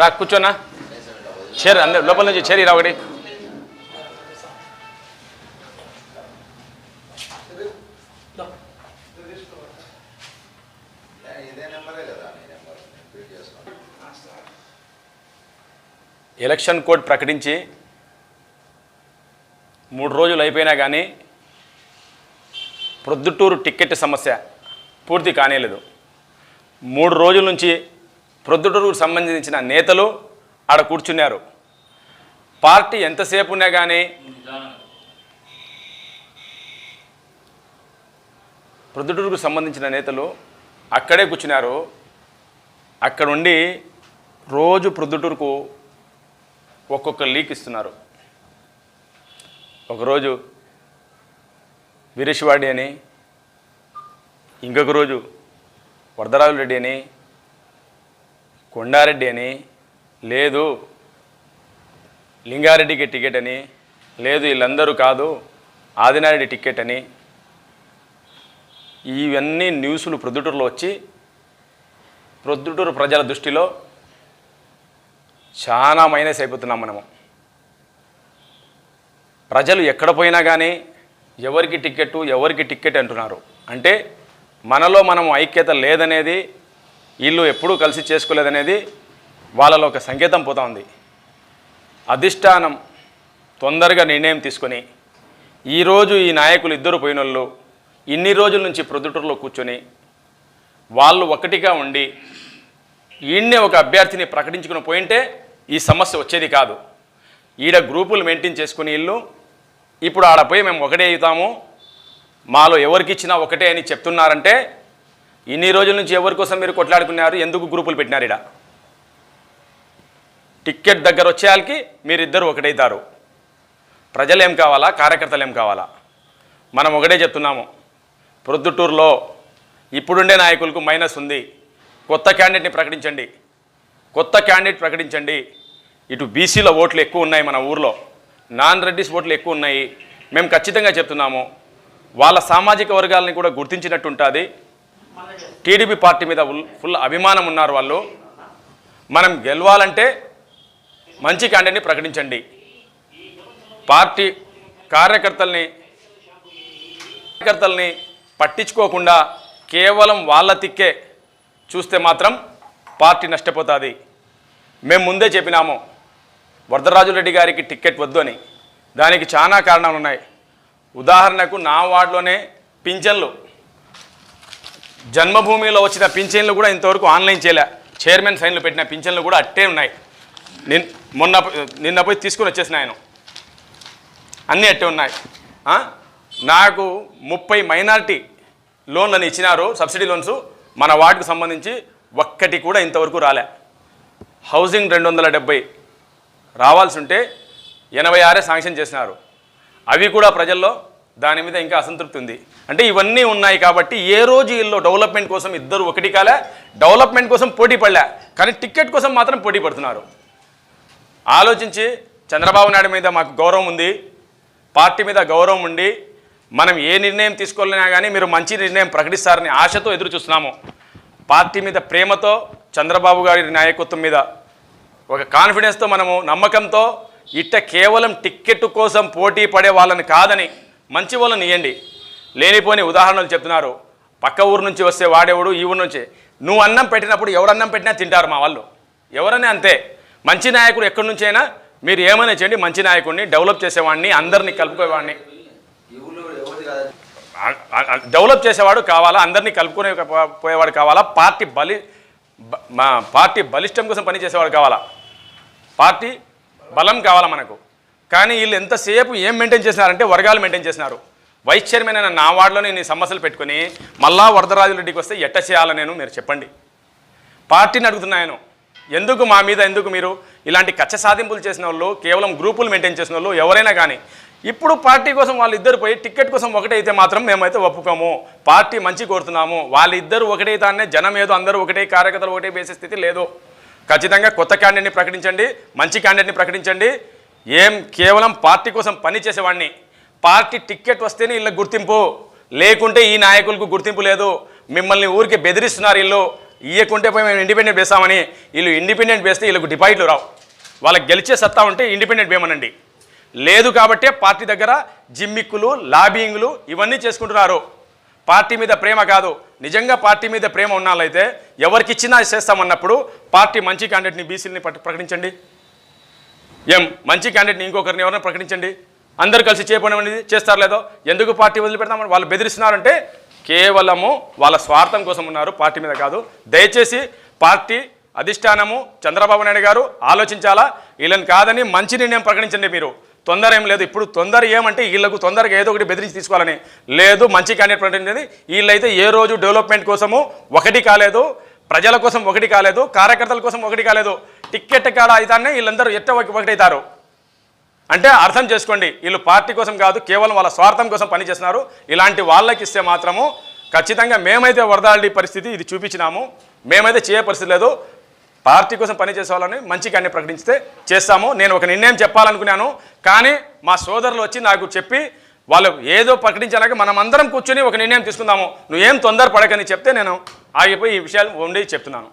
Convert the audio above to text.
రా కూర్చోనా? చేరు అందరు లోపల నుంచి చేరి రా ఒకటి. ఎలక్షన్ కోడ్ ప్రకటించి మూడు రోజులు అయిపోయినా కానీ ప్రొద్దుటూరు టిక్కెట్ సమస్య పూర్తి కానేలేదు. మూడు రోజుల నుంచి ప్రొద్దుటూరుకు సంబంధించిన నేతలు ఆడ కూర్చున్నారు. పార్టీ ఎంతసేపు ఉన్నా కానీ ప్రొద్దుటూరుకు సంబంధించిన నేతలు అక్కడే కూర్చున్నారు. అక్కడ ఉండి రోజు ప్రొద్దుటూరుకు ఒక్కొక్క లీక్ ఇస్తున్నారు. ఒకరోజు వీరేశ్వాడి అని ఇంకొక రోజు వరదరాజు రెడ్డి అని కొండారెడ్డి అని లేదు లింగారెడ్డికి టికెట్ అని లేదు వీళ్ళందరూ కాదు ఆదినారెడ్డి టికెట్ అని. ఇవన్నీ న్యూస్లు ప్రొద్దుటూరులో వచ్చి ప్రొద్దుటూరు ప్రజల దృష్టిలో చాలా మైనస్ అయిపోతున్నాం మనము. ప్రజలు ఎక్కడ పోయినా కానీ ఎవరికి టికెట్ ఎవరికి టికెట్ అంటున్నారు. అంటే మనలో మనం ఐక్యత లేదనేది వీళ్ళు ఎప్పుడూ కలిసి చేసుకోలేదనేది వాళ్ళలో ఒక సంకేతం పోతా ఉంది. అధిష్టానం తొందరగా నిర్ణయం తీసుకొని ఈరోజు ఈ నాయకులు ఇద్దరు పోయినోళ్ళు ఇన్ని రోజుల నుంచి ప్రొద్దుటూరులో కూర్చొని వాళ్ళు ఒకటిగా ఉండి ఈయన్నే ఒక అభ్యర్థిని ప్రకటించుకుని పోయింటే ఈ సమస్య వచ్చేది కాదు. ఈడ గ్రూపులు మెయింటైన్ చేసుకుని ఇల్లు ఇప్పుడు ఆడపోయి మేము ఒకటే అవుతాము. మాలో ఎవరికిచ్చినా ఒకటే అని చెప్తున్నారంటే ఇన్ని రోజుల నుంచి ఎవరి కోసం మీరు కొట్లాడుకున్నారు? ఎందుకు గ్రూపులు పెట్టినారు ఇడ టిక్కెట్ దగ్గర వచ్చేయాలకి మీరిద్దరు ఒకటైతారు. ప్రజలు ఏం కావాలా? కార్యకర్తలు ఏం కావాలా? మనం ఒకటే చెప్తున్నాము. ప్రొద్దుటూరులో ఇప్పుడుండే నాయకులకు మైనస్ ఉంది. కొత్త క్యాండిడేట్ని ప్రకటించండి. కొత్త క్యాండిడేట్ ప్రకటించండి. ఇటు బీసీల ఓట్లు ఎక్కువ ఉన్నాయి మన ఊర్లో. నాన్ రెడ్డిస్ ఓట్లు ఎక్కువ ఉన్నాయి. మేము ఖచ్చితంగా చెప్తున్నాము. వాళ్ళ సామాజిక వర్గాలని కూడా గుర్తించినట్టు ఉంటుంది టీడీపీ పార్టీ మీద ఫుల్ ఫుల్ అభిమానం ఉన్నారు వాళ్ళు. మనం గెలవాలంటే మంచి క్యాండిడేట్ని ప్రకటించండి. పార్టీ కార్యకర్తల్ని కార్యకర్తల్ని పట్టించుకోకుండా కేవలం వాళ్ళ తిక్కే చూస్తే మాత్రం పార్టీ నష్టపోతుంది. మేము ముందే చెప్పినాము వరదరాజు రెడ్డి గారికి టిక్కెట్ వద్దు అని. దానికి చాలా కారణాలు ఉన్నాయి ఉదాహరణకు నా వార్డులోనే పింఛన్లు. జన్మభూమిలో వచ్చిన పింఛన్లు కూడా ఇంతవరకు ఆన్లైన్ చేయలే. చైర్మన్ సైన్లు పెట్టిన పింఛన్లు కూడా అట్టే ఉన్నాయి. నిన్ మొన్న నిన్న పోయి తీసుకుని వచ్చేసిన ఆయన. అన్నీ అట్టే ఉన్నాయి. నాకు ముప్పై మైనారిటీ లోన్లను ఇచ్చినారు సబ్సిడీ లోన్స్. మన వార్డుకు సంబంధించి ఒక్కటి కూడా ఇంతవరకు రాలే. హౌసింగ్ రెండు వందల డెబ్బై రావాల్సి ఉంటే ఎనభై ఆరే శాంక్షన్ చేసినారు. అవి కూడా ప్రజల్లో దాని మీద ఇంకా అసంతృప్తి ఉంది. అంటే ఇవన్నీ ఉన్నాయి కాబట్టి ఏ రోజు వీళ్ళు డెవలప్మెంట్ కోసం ఇద్దరు ఒకటి కాలే డెవలప్మెంట్ కోసం పోటీ పడలే. కానీ టికెట్ కోసం మాత్రం పోటీ పడుతున్నారు. ఆలోచించి చంద్రబాబు నాయుడు మీద మాకు గౌరవం ఉంది పార్టీ మీద గౌరవం ఉండి మనం ఏ నిర్ణయం తీసుకోలేనా కానీ మీరు మంచి నిర్ణయం ప్రకటిస్తారని ఆశతో ఎదురు చూస్తున్నాము. పార్టీ మీద ప్రేమతో చంద్రబాబు గారి నాయకత్వం మీద ఒక కాన్ఫిడెన్స్తో మనము నమ్మకంతో ఇట్ట కేవలం టిక్కెట్ కోసం పోటీ పడే వాళ్ళని కాదని మంచి వాళ్ళని ఇవ్వండి లేనిపోని ఉదాహరణలు చెప్తున్నారు. పక్క ఊరు నుంచి వస్తే వాడేవాడు? ఈ ఊరు నుంచి. నువ్వు అన్నం పెట్టినప్పుడు ఎవరు అన్నం పెట్టినా తింటారు మా వాళ్ళు. ఎవరనే అంతే. మంచి నాయకుడు ఎక్కడి నుంచి అయినా మీరు ఏమైనా చేయండి మంచి నాయకుడిని డెవలప్ చేసేవాడిని అందరినీ కలుపుకోవాడిని డెవలప్ చేసేవాడు కావాలా? అందరినీ కలుపుకునే పోయేవాడు కావాలా? పార్టీ బలి బ- మా పార్టీ బలిష్టం కోసం పనిచేసేవాడు కావాలా? పార్టీ బలం కావాలా మనకు? కానీ వీళ్ళు ఎంతసేపు ఏం మెయింటైన్ చేసినారంటే వర్గాలు మెయింటైన్ చేసినారు. వైస్ చైర్మన్ అయిన నా వార్డులోనే నేను సమస్యలు పెట్టుకొని మళ్ళా వరదరాజు రెడ్డికి వస్తే ఎట్ట చేయాలో నేను మీరు చెప్పండి. పార్టీని అడుగుతున్నాయను ఎందుకు మా మీద ఎందుకు మీరు? ఇలాంటి కచ్చ సాధింపులు చేసిన వాళ్ళు కేవలం గ్రూపులు మెయింటైన్ చేసిన వాళ్ళు ఎవరైనా కానీ ఇప్పుడు పార్టీ కోసం వాళ్ళిద్దరు పోయి టికెట్ కోసం ఒకటైతే మాత్రం మేమైతే ఒప్పుకోము. పార్టీ మంచి కోరుతున్నాము. వాళ్ళిద్దరు ఒకటైతానే జనం ఏదో అందరూ ఒకటే కార్యకర్తలు ఒకటే వేసే స్థితి లేదు. ఖచ్చితంగా కొత్త క్యాండిడేట్ని ప్రకటించండి మంచి క్యాండిడేట్ని ప్రకటించండి. ఏం కేవలం పార్టీ కోసం పని చేసేవాడిని పార్టీ టిక్కెట్ వస్తేనే వీళ్ళకి గుర్తింపు. లేకుంటే ఈ నాయకులకు గుర్తింపు లేదు. మిమ్మల్ని ఊరికి బెదిరిస్తున్నారు వీళ్ళు ఇయ్యకుంటే పోయి మేము ఇండిపెండెంట్ వేస్తామని. వీళ్ళు ఇండిపెండెంట్ వేస్తే వీళ్ళకు డిపాజిట్లు రావు. వాళ్ళకి గెలిచే సత్తా ఉంటే ఇండిపెండెంట్ వేయమనండి. లేదు కాబట్టే పార్టీ దగ్గర జిమ్మిక్కులు లాబింగ్లు ఇవన్నీ చేసుకుంటున్నారు. పార్టీ మీద ప్రేమ కాదు. నిజంగా పార్టీ మీద ప్రేమ ఉన్నాళ్ళైతే ఎవరికిచ్చినా చేస్తామన్నప్పుడు పార్టీ మంచి క్యాండిడేట్ని బీసీలని ప్రకటించండి. ఏం మంచి క్యాండిడేట్ని ఇంకొకరిని ఎవరైనా ప్రకటించండి? అందరు కలిసి చేయబోనేది చేస్తారు లేదో? ఎందుకు పార్టీ వదిలిపెడతామని వాళ్ళు బెదిరిస్తున్నారంటే కేవలము వాళ్ళ స్వార్థం కోసం ఉన్నారు పార్టీ మీద కాదు. దయచేసి పార్టీ అధిష్టానము చంద్రబాబు నాయుడు గారు ఆలోచించాలా? వీళ్ళని కాదని మంచి నిర్ణయం ప్రకటించండి మీరు. తొందర ఏం లేదు. ఇప్పుడు తొందర ఏమంటే వీళ్ళకు తొందరగా ఏదో ఒకటి బెదిరించి తీసుకోవాలని. లేదు మంచి క్యాండిడేట్ ప్రకటించింది. వీళ్ళైతే ఏ రోజు డెవలప్మెంట్ కోసము ఒకటి కాలేదు. ప్రజల కోసం ఒకటి కాలేదు కార్యకర్తల కోసం ఒకటి కాలేదు. టిక్కెట్ కాడ అయితేనే వీళ్ళందరూ ఎట్ట ఒక- ఒకటైతారు? అంటే అర్థం చేసుకోండి వీళ్ళు పార్టీ కోసం కాదు కేవలం వాళ్ళ స్వార్థం కోసం పనిచేస్తున్నారు. ఇలాంటి వాళ్ళకి ఇస్తే మాత్రము ఖచ్చితంగా మేమైతే వరదాడి పరిస్థితి ఇది చూపించినాము. మేమైతే చేయ పరిస్థితి లేదు. పార్టీ కోసం పనిచేసే వాళ్ళని మంచిగా అన్ని ప్రకటించితే చేస్తాము. నేను ఒక నిర్ణయం చెప్పాలనుకున్నాను. కానీ మా సోదరులు వచ్చి నాకు చెప్పి వాళ్ళు ఏదో ప్రకటించాక మనం అందరం కూర్చొని ఒక నిర్ణయం తీసుకుందాము. నువ్వేం తొందర పడకని చెప్తే నేను ఆగిపోయి ఈ విషయాలు ఉండి చెప్తున్నాను.